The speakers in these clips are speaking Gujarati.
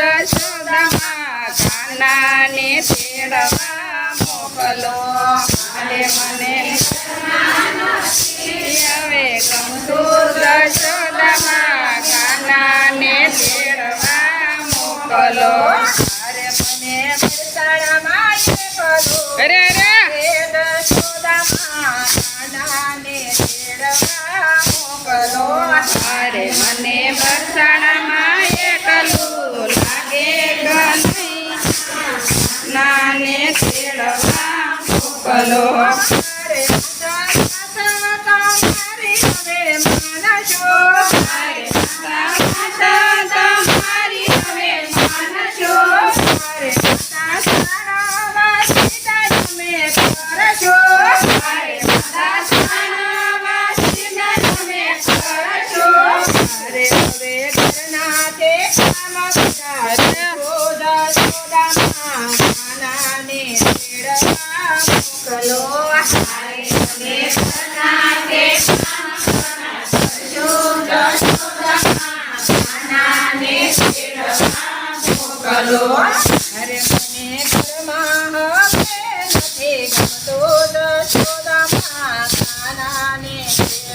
જશોદમાં કાનાને ફેરવા મોકલો. અને મને હવે ગમતું જશોદમાં કાનાને ફેરવા મોકલો. અરે મને Buffalo.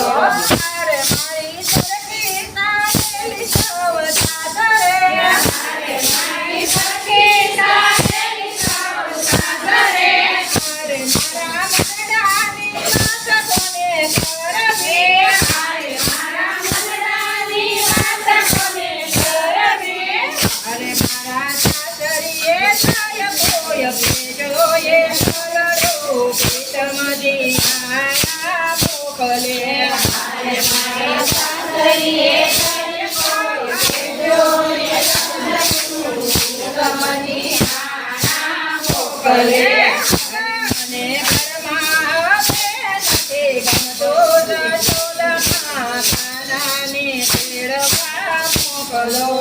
Yes.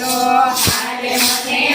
ચાલો હાલે. મને